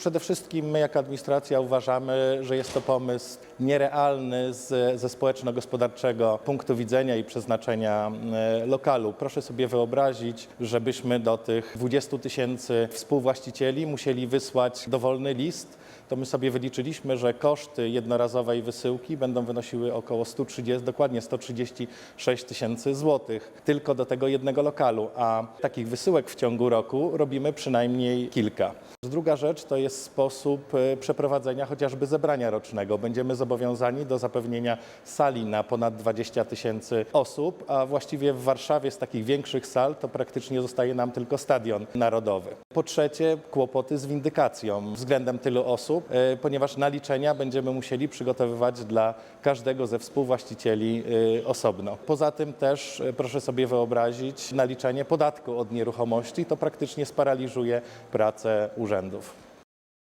Przede wszystkim my jako administracja uważamy, że jest to pomysł nierealny z, ze społeczno-gospodarczego punktu widzenia i przeznaczenia e, lokalu. Proszę sobie wyobrazić, żebyśmy do tych 20 tysięcy współwłaścicieli musieli wysłać dowolny list. To my sobie wyliczyliśmy, że koszty jednorazowej wysyłki będą wynosiły około 130, dokładnie 136 tysięcy złotych tylko do tego jednego lokalu, a takich wysyłek w ciągu roku robimy przynajmniej kilka. Druga rzecz to jest sposób e, przeprowadzenia chociażby zebrania rocznego. Będziemy zobowiązani do zapewnienia sali na ponad 20 tysięcy osób, a właściwie w Warszawie z takich większych sal to praktycznie zostaje nam tylko stadion narodowy. Po trzecie, kłopoty z windykacją względem tylu osób, e, ponieważ naliczenia będziemy musieli przygotowywać dla każdego ze współwłaścicieli e, osobno. Poza tym też proszę sobie wyobrazić naliczenie podatku od nieruchomości, to praktycznie sparaliżuje pracę urzędów.